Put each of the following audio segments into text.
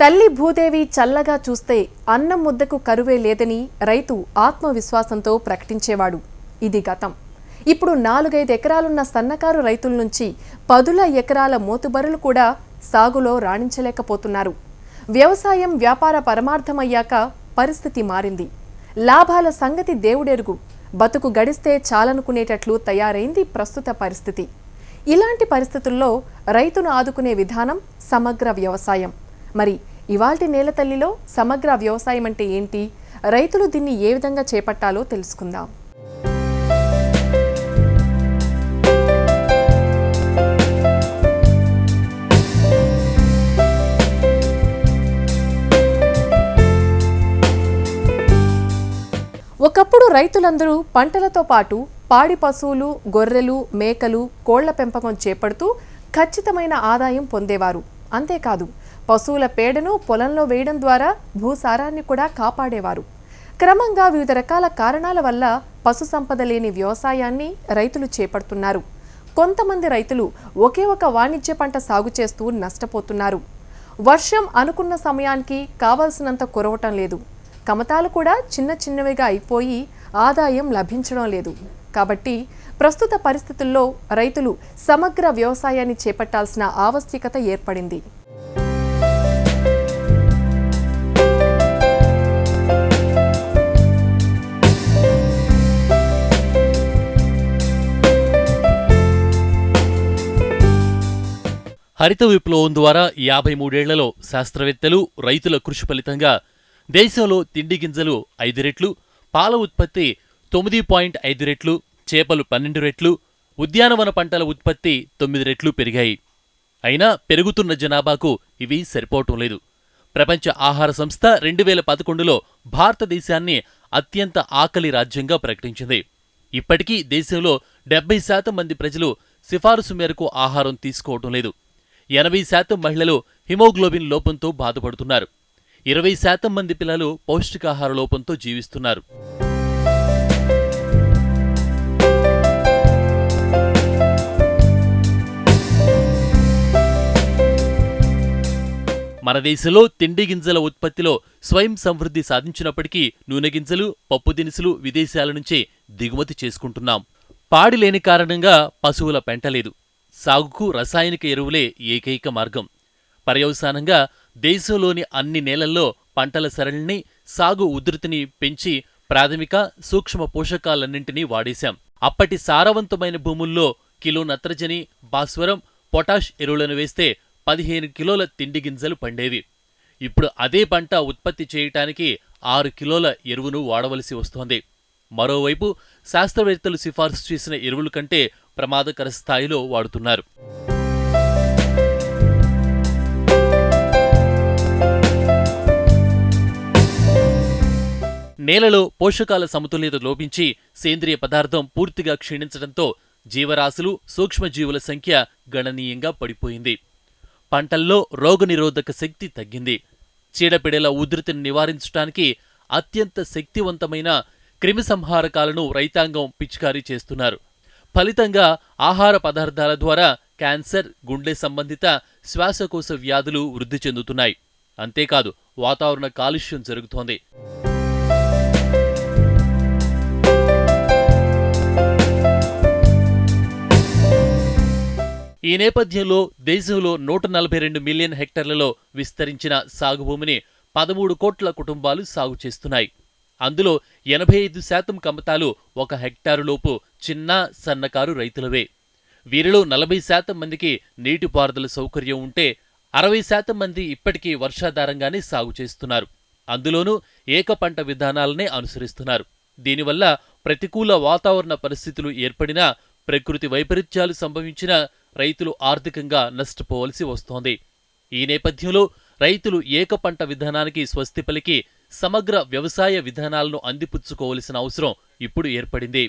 తల్లి భూదేవి చల్లగా చూస్తే అన్నం ముద్దకు కరువే లేదని రైతు ఆత్మవిశ్వాసంతో ప్రకటించేవాడు. ఇది గతం. ఇప్పుడు నాలుగైదు ఎకరాలున్న సన్నకారు రైతుల నుంచి పదుల ఎకరాల మోతుబరులు కూడా సాగులో రాణించలేకపోతున్నారు. వ్యవసాయం వ్యాపార పరమార్థమయ్యాక పరిస్థితి మారింది. లాభాల సంగతి దేవుడెరుగు. బతుకు గడిస్తే చాలనుకునేటట్లు తయారైంది ప్రస్తుత పరిస్థితి. ఇలాంటి పరిస్థితుల్లో రైతును ఆదుకునే విధానం సమగ్ర వ్యవసాయం. మరి ఇవాల్టి నేలతల్లిలో సమగ్ర వ్యవసాయం అంటే ఏంటి? రైతులు దీన్ని ఏ విధంగా చేపట్టాలో తెలుసుకుందాం. ఒకప్పుడు రైతులందరూ పంటలతో పాటు పాడి పశువులు గొర్రెలు మేకలు కోళ్ళ పెంపకం చేపడుతూ ఖచ్చితమైన ఆదాయం పొందేవారు. అంతేకాదు పశువుల పేడను పొలంలో వేయడం ద్వారా భూసారాన్ని కూడా కాపాడేవారు. క్రమంగా వివిధ రకాల కారణాల వల్ల పశు సంపద లేని వ్యవసాయాన్ని రైతులు చేపడుతున్నారు. కొంతమంది రైతులు ఒకే ఒక వాణిజ్య పంట సాగు చేస్తూ నష్టపోతున్నారు. వర్షం అనుకున్న సమయానికి కావలసినంత కురవటం లేదు. కమతాలు కూడా చిన్న చిన్నవిగా అయిపోయి ఆదాయం లభించడం లేదు. కాబట్టి ప్రస్తుత పరిస్థితుల్లో రైతులు సమగ్ర వ్యవసాయాన్ని చేపట్టాల్సిన ఆవశ్యకత ఏర్పడింది. హరిత విప్లవం ద్వారా యాభై మూడేళ్ళలో శాస్త్రవేత్తలు రైతుల కృషి ఫలితంగా దేశంలో తిండి గింజలు ఐదు రెట్లు పాల ఉత్పత్తి తొమ్మిది పాయింట్ ఐదు రెట్లు చేపలు పన్నెండు రెట్లు ఉద్యానవన పంటల ఉత్పత్తి తొమ్మిది రెట్లు పెరిగాయి. అయినా పెరుగుతున్న జనాభాకు ఇవి సరిపోవటం లేదు. ప్రపంచ ఆహార సంస్థ రెండు వేల పదకొండులో భారతదేశాన్ని అత్యంత ఆకలి రాజ్యంగా ప్రకటించింది. ఇప్పటికీ దేశంలో డెబ్బై శాతం మంది ప్రజలు సిఫారసు మేరకు ఆహారం తీసుకోవటం లేదు. ఎనభై శాతం మహిళలు హిమోగ్లోబిన్ లోపంతో బాధపడుతున్నారు. ఇరవై శాతం మంది పిల్లలు పౌష్టికాహార లోపంతో జీవిస్తున్నారు. మన దేశంలో తిండి గింజల ఉత్పత్తిలో స్వయం సమృద్ధి సాధించినప్పటికీ నూనె గింజలు పప్పు దినుసులు విదేశాల నుంచే దిగుమతి చేసుకుంటున్నాం. పాడి లేని కారణంగా పశువుల పెంటలేదు సాగుకు రసాయనిక ఎరువులే ఏకైక మార్గం. పర్యవసానంగా దేశంలోని అన్ని నేలల్లో పంటల సరళిని సాగు ఉధృతిని పెంచి ప్రాథమిక సూక్ష్మ పోషకాలన్నింటినీ వాడేశాం. అప్పటి సారవంతమైన భూముల్లో కిలో నత్రజని భాస్వరం పొటాష్ ఎరువులను వేస్తే పదిహేను కిలోల తిండి గింజలు పండేవి. ఇప్పుడు అదే పంట ఉత్పత్తి చేయటానికి ఆరు కిలోల ఎరువును వాడవలసి వస్తోంది. మరోవైపు శాస్త్రవేత్తలు సిఫార్సు చేసిన ఎరువుల కంటే ప్రమాదకర స్థాయిలో వాడుతున్నారు. నేలలో పోషకాల సమతుల్యత లోపించి సేంద్రియ పదార్థం పూర్తిగా క్షీణించడంతో జీవరాశులు సూక్ష్మజీవుల సంఖ్య గణనీయంగా పడిపోయింది. పంటల్లో రోగనిరోధక శక్తి తగ్గింది. చీడపీడల ఉధృతిని నివారించడానికి అత్యంత శక్తివంతమైన క్రిమిసంహారకాలను రైతాంగం పిచికారీ చేస్తున్నారు. ఫలితంగా ఆహార పదార్థాల ద్వారా క్యాన్సర్ గుండె సంబంధిత శ్వాసకోశ వ్యాధులు వృద్ధి చెందుతున్నాయి. అంతేకాదు వాతావరణ కాలుష్యం జరుగుతోంది. ఈ నేపథ్యంలో దేశంలో నూట నలభై రెండు మిలియన్ హెక్టార్లలో విస్తరించిన సాగు భూమిని పదమూడు కోట్ల కుటుంబాలు సాగు చేస్తున్నాయి. అందులో ఎనభై ఐదు శాతం కమతాలు ఒక హెక్టారులోపు చిన్న సన్నకారు రైతులవే. వీరిలో నలభై శాతం మందికి నీటిపారుదల సౌకర్యం ఉంటే అరవై శాతం మంది ఇప్పటికీ వర్షాధారంగానే సాగు చేస్తున్నారు. అందులోనూ ఏక పంట విధానాలనే అనుసరిస్తున్నారు. దీనివల్ల ప్రతికూల వాతావరణ పరిస్థితులు ఏర్పడినా ప్రకృతి వైపరీత్యాలు సంభవించిన రైతులు ఆర్థికంగా నష్టపోవలసి వస్తోంది. ఈ నేపథ్యంలో రైతులు ఏక పంట విధానానికి స్వస్తి పలికి సమగ్ర వ్యవసాయ విధానాలను అందిపుచ్చుకోవలసిన అవసరం ఇప్పుడు ఏర్పడింది.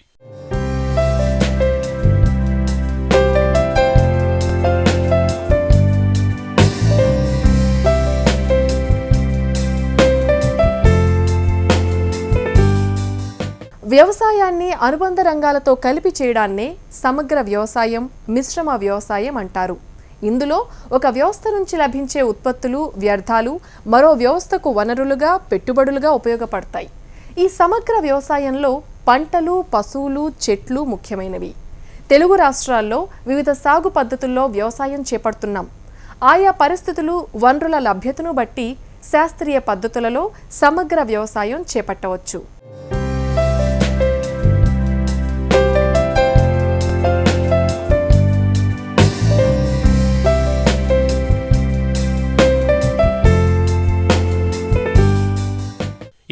వ్యవసాయాన్ని అనుబంధ రంగాలతో కలిపి చేయడాన్నే సమగ్ర వ్యవసాయం మిశ్రమ వ్యవసాయం అంటారు. ఇందులో ఒక వ్యవస్థ నుంచి లభించే ఉత్పత్తులు వ్యర్థాలు మరో వ్యవస్థకు వనరులుగా పెట్టుబడులుగా ఉపయోగపడతాయి. ఈ సమగ్ర వ్యవసాయంలో పంటలు పశువులు చెట్లు ముఖ్యమైనవి. తెలుగు రాష్ట్రాల్లో వివిధ సాగు పద్ధతుల్లో వ్యవసాయం చేపడుతున్నాం. ఆయా పరిస్థితులు వనరుల లభ్యతను బట్టి శాస్త్రీయ పద్ధతులలో సమగ్ర వ్యవసాయం చేపట్టవచ్చు.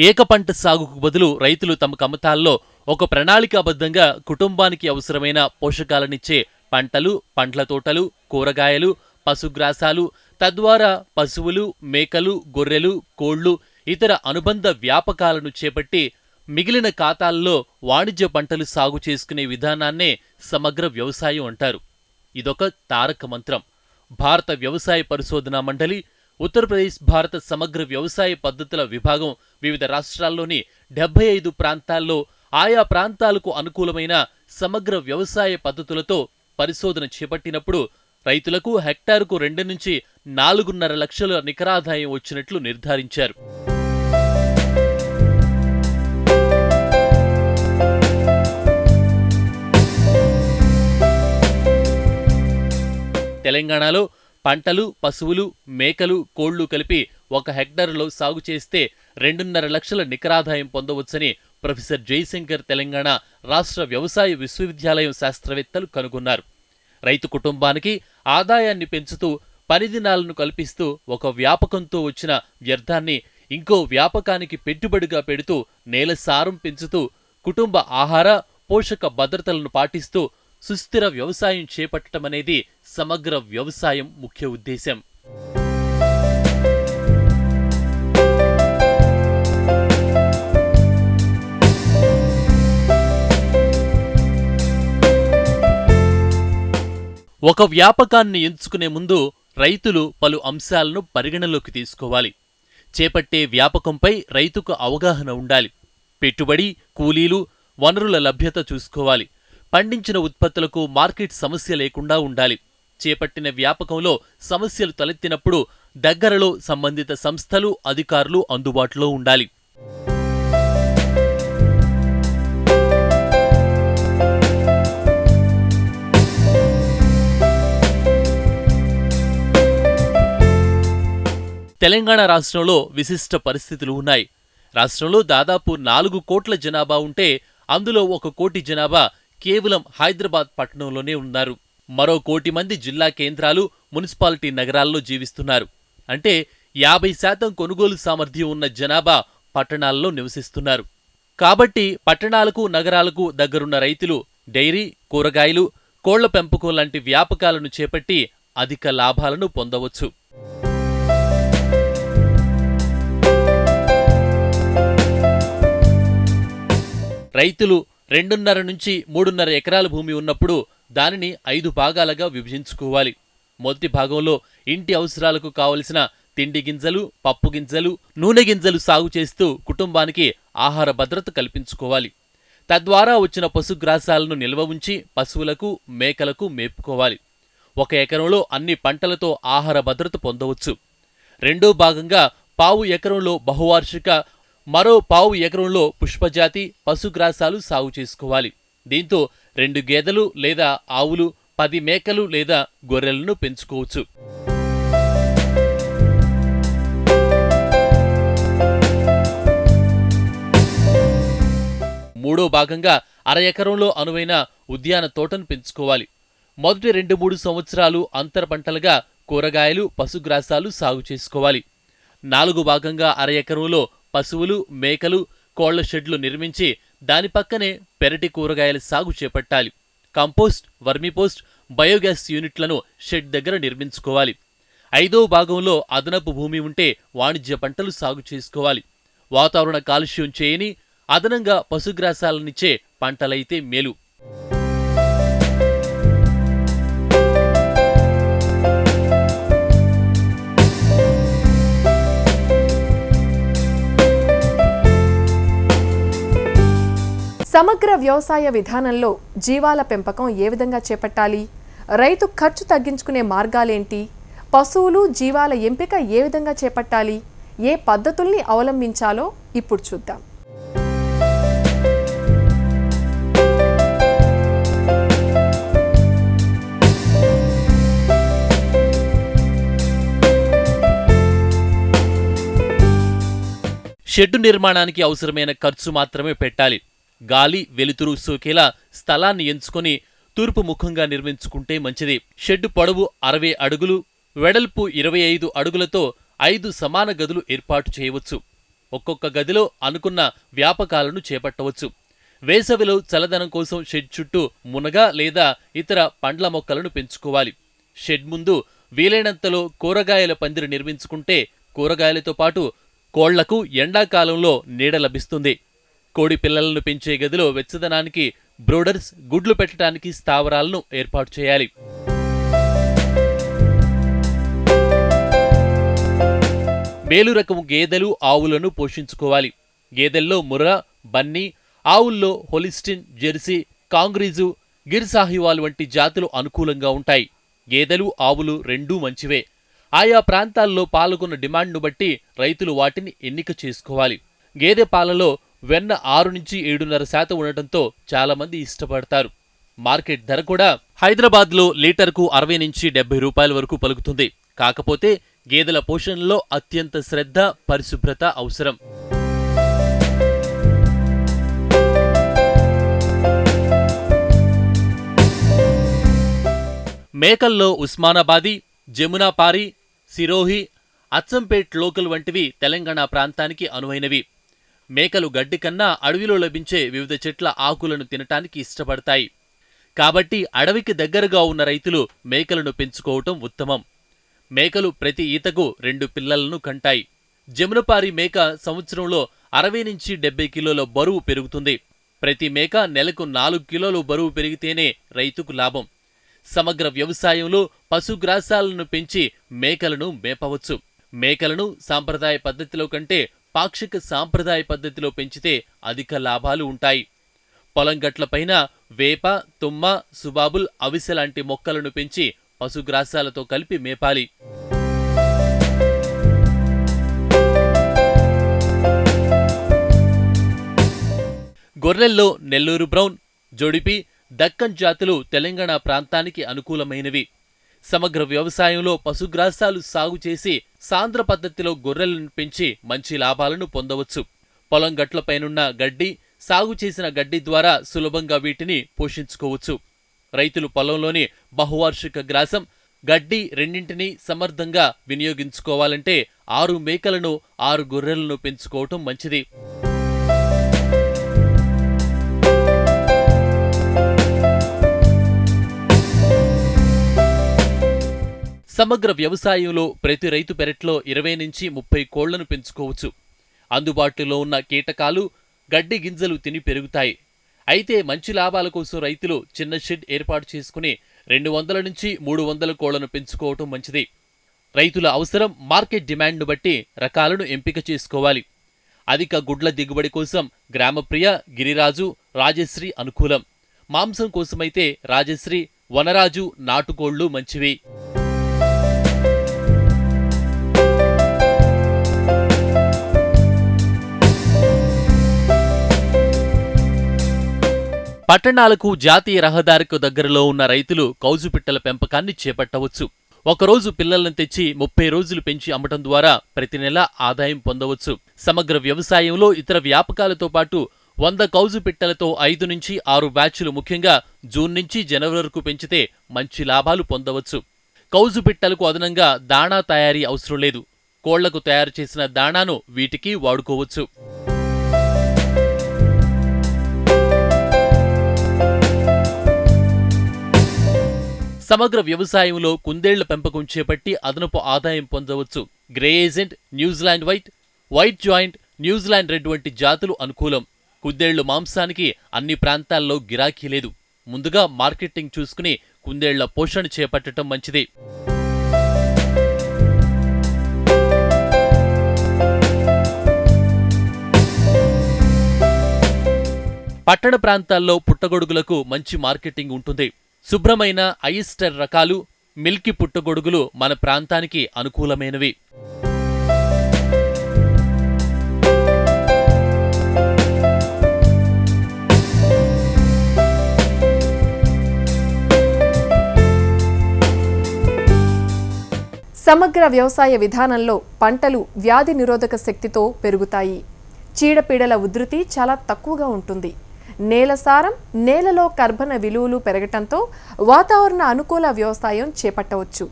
ఏకపంట సాగుకు బదులు రైతులు తమ కమతాల్లో ఒక ప్రణాళికాబద్ధంగా కుటుంబానికి అవసరమైన పోషకాలనిచ్చే పంటలు పండ్ల తోటలు కూరగాయలు పశుగ్రాసాలు తద్వారా పశువులు మేకలు గొర్రెలు కోళ్ళు ఇతర అనుబంధ వ్యాపకాలను చేపట్టి మిగిలిన ఖాతాల్లో వాణిజ్య పంటలు సాగు చేసుకునే విధానాన్నే సమగ్ర వ్యవసాయం అంటారు. ఇదొక తారక మంత్రం. భారత వ్యవసాయ పరిశోధనా మండలి ఉత్తరప్రదేశ్ భారత సమగ్ర వ్యవసాయ పద్ధతుల విభాగం వివిధ రాష్ట్రాల్లోని డెబ్బై ఐదు ప్రాంతాల్లో ఆయా ప్రాంతాలకు అనుకూలమైన సమగ్ర వ్యవసాయ పద్ధతులతో పరిశోధన చేపట్టినప్పుడు రైతులకు హెక్టారుకు రెండు నుంచి నాలుగున్నర లక్షల నికరాదాయం వచ్చినట్లు నిర్ధారించారు. తెలంగాణలో పంటలు పశువులు మేకలు కోళ్ళు కలిపి ఒక హెక్టారులో సాగు చేస్తే రెండున్నర లక్షల నికరాదాయం పొందవచ్చని ప్రొఫెసర్ జయశంకర్ తెలంగాణ రాష్ట్ర వ్యవసాయ విశ్వవిద్యాలయం శాస్త్రవేత్తలు కనుగొన్నారు. రైతు కుటుంబానికి ఆదాయాన్ని పెంచుతూ పనిదినాలను కల్పిస్తూ ఒక వ్యాపకంతో వచ్చిన వ్యర్థాన్ని ఇంకో వ్యాపకానికి పెట్టుబడిగా పెడుతూ నేల సారం పెంచుతూ కుటుంబ ఆహార పోషక భద్రతలను పాటిస్తూ సుస్థిర వ్యవసాయం చేపట్టడమనేది సమగ్ర వ్యవసాయం ముఖ్య ఉద్దేశం ఒక వ్యాపకాన్ని ఎంచుకునే ముందు రైతులు పలు అంశాలను పరిగణలోకి తీసుకోవాలి. చేపట్టే వ్యాపకంపై రైతుకు అవగాహన ఉండాలి. పెట్టుబడి కూలీలు వనరుల లభ్యత చూసుకోవాలి. పండించిన ఉత్పత్తులకు మార్కెట్ సమస్య లేకుండా ఉండాలి. చేపట్టిన వ్యాపకంలో సమస్యలు తలెత్తినప్పుడు దగ్గరలో సంబంధిత సంస్థలు అధికారులు అందుబాటులో ఉండాలి. తెలంగాణ రాష్ట్రంలో విశిష్ట పరిస్థితులు ఉన్నాయి. రాష్ట్రంలో దాదాపు నాలుగు కోట్ల జనాభా ఉంటే అందులో ఒక కోటి జనాభా కేవలం హైదరాబాద్ పట్టణంలోనే ఉన్నారు. మరో కోటి మంది జిల్లా కేంద్రాలు మున్సిపాలిటీ నగరాల్లో జీవిస్తున్నారు. అంటే యాభై శాతం కొనుగోలు సామర్థ్యం ఉన్న జనాభా పట్టణాల్లో నివసిస్తున్నారు. కాబట్టి పట్టణాలకు నగరాలకు దగ్గరున్న రైతులు డైరీ కూరగాయలు కోళ్ళ పెంపకం లాంటి వ్యాపకాలను చేపట్టి అధిక లాభాలను పొందవచ్చు. రైతులు రెండున్నర నుంచి మూడున్నర ఎకరాల భూమి ఉన్నప్పుడు దానిని ఐదు భాగాలుగా విభజించుకోవాలి. మొదటి భాగంలో ఇంటి అవసరాలకు కావలసిన తిండి గింజలు పప్పు గింజలు నూనె గింజలు సాగు చేస్తూ కుటుంబానికి ఆహార భద్రత కల్పించుకోవాలి. తద్వారా వచ్చిన పశుగ్రాసాలను నిల్వ ఉంచి పశువులకు మేకలకు మేపుకోవాలి. ఒక ఎకరంలో అన్ని పంటలతో ఆహార భద్రత పొందవచ్చు. రెండో భాగంగా పావు ఎకరంలో బహువార్షిక మరో పావు ఎకరంలో పుష్పజాతి పశుగ్రాసాలు సాగు చేసుకోవాలి. దీంతో రెండు గేదెలు లేదా ఆవులు పది మేకలు లేదా గొర్రెలను పెంచుకోవచ్చు. మూడో భాగంగా అర ఎకరంలో అనువైన ఉద్యాన తోటను పెంచుకోవాలి. మొదటి రెండు మూడు సంవత్సరాలు అంతర పంటలుగా కూరగాయలు పశుగ్రాసాలు సాగు చేసుకోవాలి. నాలుగు భాగంగా అర ఎకరంలో పశువులు మేకలు కోళ్ళ షెడ్లు నిర్మించి దాని పక్కనే పెరటి కూరగాయల సాగు చేపట్టాలి. కంపోస్ట్ వర్మిపోస్ట్ బయోగ్యాస్ యూనిట్లను షెడ్ దగ్గర నిర్మించుకోవాలి. ఐదో భాగంలో అదనపు భూమి ఉంటే వాణిజ్య పంటలు సాగు చేసుకోవాలి. వాతావరణ కాలుష్యం చేయని అదనంగా పశుగ్రాసాలనిచ్చే పంటలైతే మేలు. సమగ్ర వ్యవసాయ విధానంలో జీవాల పెంపకం ఏ విధంగా చేపట్టాలి? రైతు ఖర్చు తగ్గించుకునే మార్గాలేంటి? పశువులు జీవాల ఎంపిక ఏ విధంగా చేపట్టాలి? ఏ పద్ధతుల్ని అవలంబించాలో ఇప్పుడు చూద్దాం. షెడ్డు నిర్మాణానికి అవసరమైన ఖర్చు మాత్రమే పెట్టాలి. గాలి వెలుతురు సోకేలా స్థలాన్ని ఎంచుకొని తూర్పు ముఖంగా నిర్మించుకుంటే మంచిది. షెడ్డు పొడవు అరవై అడుగులు వెడల్పు ఇరవై ఐదు అడుగులతో ఐదు సమాన గదులు ఏర్పాటు చేయవచ్చు. ఒక్కొక్క గదిలో అనుకున్న వ్యాపకాలను చేపట్టవచ్చు. వేసవిలో చల్లదనం కోసం షెడ్ చుట్టూ మునగ లేదా ఇతర పండ్ల మొక్కలను పెంచుకోవాలి. షెడ్ ముందు వీలైనంతలో కూరగాయల పందిరి నిర్మించుకుంటే కూరగాయలతో పాటు కోళ్ళకు ఎండాకాలంలో నీడ లభిస్తుంది. కోడి పిల్లలను పెంచే గదిలో వెచ్చదనానికి బ్రోడర్స్ గుడ్లు పెట్టడానికి స్థావరాలను ఏర్పాటు చేయాలి. మేలు రకం గేదెలు ఆవులను పోషించుకోవాలి. గేదెల్లో ముర్ర బన్నీ ఆవుల్లో హొలిస్టిన్ జెర్సీ కాంగ్రీజు గిర్ సాహివాల్ వంటి జాతులు అనుకూలంగా ఉంటాయి. గేదెలు ఆవులు రెండూ మంచివే. ఆయా ప్రాంతాల్లో పాల్గొన్న డిమాండ్ను బట్టి రైతులు వాటిని ఎన్నిక చేసుకోవాలి. గేదె పాలలో వెన్న ఆరు నుంచి ఏడున్నర శాతం ఉండటంతో చాలామంది ఇష్టపడతారు. మార్కెట్ ధర కూడా హైదరాబాద్లో లీటర్కు అరవై నుంచి డెబ్బై రూపాయల వరకు పలుకుతుంది. కాకపోతే గేదెల పోషణలో అత్యంత శ్రద్ధ పరిశుభ్రత అవసరం. మేకల్లో ఉస్మానాబాదీ జమునాపారి సిరోహి అచ్చంపేట్ లోకల్ వంటివి తెలంగాణ ప్రాంతానికి అనువైనవి. మేకలు గడ్డి కన్నా అడవిలో లభించే వివిధ చెట్ల ఆకులను తినటానికి ఇష్టపడతాయి. కాబట్టి అడవికి దగ్గరగా ఉన్న రైతులు మేకలను పెంచుకోవటం ఉత్తమం. మేకలు ప్రతి ఈతకు రెండు పిల్లలను కంటాయి. జమునపారి మేక సంవత్సరంలో అరవై నుంచి డెబ్బై కిలోల బరువు పెరుగుతుంది. ప్రతి మేక నెలకు నాలుగు కిలోలు బరువు పెరిగితేనే రైతుకు లాభం. సమగ్ర వ్యవసాయంలో పశుగ్రాసాలను పెంచి మేకలను మేపవచ్చు. మేకలను సాంప్రదాయ పద్ధతిలో కంటే పాక్షిక సాంప్రదాయ పద్ధతిలో పెంచితే అధిక లాభాలు ఉంటాయి. పొలం గట్లపైన వేప తుమ్మ సుబాబుల్ అవిసె లాంటి మొక్కలను పెంచి పశుగ్రాసాలతో కలిపి మేపాలి. గొర్రెల్లో నెల్లూరు బ్రౌన్ జొడిపి దక్కన్ జాతులు తెలంగాణ ప్రాంతానికి అనుకూలమైనవి. సమగ్ర వ్యవసాయంలో పశుగ్రాసాలు సాగు చేసి సాంద్ర పద్ధతిలో గొర్రెలను పెంచి మంచి లాభాలను పొందవచ్చు. పొలం గట్లపైనున్న గడ్డి సాగు చేసిన గడ్డి ద్వారా సులభంగా వీటిని పోషించుకోవచ్చు. రైతులు పొలంలోని బహువార్షిక గ్రాసం గడ్డి రెండింటినీ సమర్థంగా వినియోగించుకోవాలంటే ఆరు మేకలను ఆరు గొర్రెలను పెంచుకోవటం మంచిది. సమగ్ర వ్యవసాయంలో ప్రతి రైతు పెరట్లో ఇరవై నుంచి ముప్పై కోళ్ళను పెంచుకోవచ్చు. అందుబాటులో ఉన్న కీటకాలు గడ్డి గింజలు తిని పెరుగుతాయి. అయితే మంచి లాభాల కోసం రైతులు చిన్న షెడ్ ఏర్పాటు చేసుకుని రెండు వందల నుంచి మూడు వందల కోళ్ళను పెంచుకోవటం మంచిది. రైతుల అవసరం మార్కెట్ డిమాండ్ను బట్టి రకాలను ఎంపిక చేసుకోవాలి. అధిక గుడ్ల దిగుబడి కోసం గ్రామప్రియ గిరిరాజు రాజశ్రీ అనుకూలం. మాంసం కోసమైతే రాజశ్రీ వనరాజు నాటుకోళ్ళు మంచివి. పట్టణాలకు జాతీయ రహదారికి దగ్గరలో ఉన్న రైతులు కౌజు పిట్టల పెంపకాన్ని చేపట్టవచ్చు. ఒకరోజు పిల్లలను తెచ్చి ముప్పై రోజులు పెంచి అమ్మటం ద్వారా ప్రతి నెల ఆదాయం పొందవచ్చు. సమగ్ర వ్యవసాయంలో ఇతర వ్యాపకాలతో పాటు వంద కౌజు పిట్టలతో ఐదు నుంచి ఆరు బ్యాచ్లు ముఖ్యంగా జూన్ నుంచి జనవరి వరకు పెంచితే మంచి లాభాలు పొందవచ్చు. కౌజు పిట్టలకు అదనంగా దాణా తయారీ అవసరం లేదు. కోళ్ళకు తయారు చేసిన దాణాను వీటికి వాడుకోవచ్చు. సమగ్ర వ్యవసాయంలో కుందేళ్ళ పెంపకం చేపట్టి అదనపు ఆదాయం పొందవచ్చు. Grey giant New Zealand white white giant New Zealand red వంటి జాతులు అనుకూలం. కుందేళ్ళు మాంసానికి అన్ని ప్రాంతాల్లో గిరాకీ లేదు. ముందుగా మార్కెటింగ్ చూసుకుని కుందేళ్ళ పోషణ చేపట్టడం మంచిది. పట్టణ ప్రాంతాల్లో పుట్టగొడుగులకు మంచి మార్కెటింగ్ ఉంటుంది. శుభ్రమైన అయిస్టర్ రకాలు మిల్కీ పుట్టగొడుగులు మన ప్రాంతానికి అనుకూలమైనవి. సమగ్ర వ్యవసాయ విధానంలో పంటలు వ్యాధి నిరోధక శక్తితో పెరుగుతాయి. చీడపీడల ఉధృతి చాలా తక్కువగా ఉంటుంది. నేల సారం నేలలో కర్బన విలువలు పెరగటంతో వాతావరణ అనుకూల వ్యవసాయం చేపట్టవచ్చు.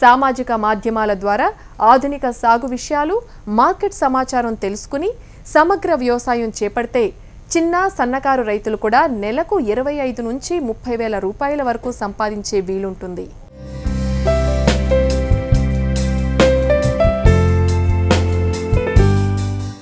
సామాజిక మాధ్యమాల ద్వారా ఆధునిక సాగు విషయాలు మార్కెట్ సమాచారం తెలుసుకుని సమగ్ర వ్యవసాయం చేపడితే చిన్న సన్నకారు రైతులు కూడా నెలకు ఇరవై ఐదు నుంచి ముప్పై వేల రూపాయల వరకు సంపాదించే వీలుంటుంది.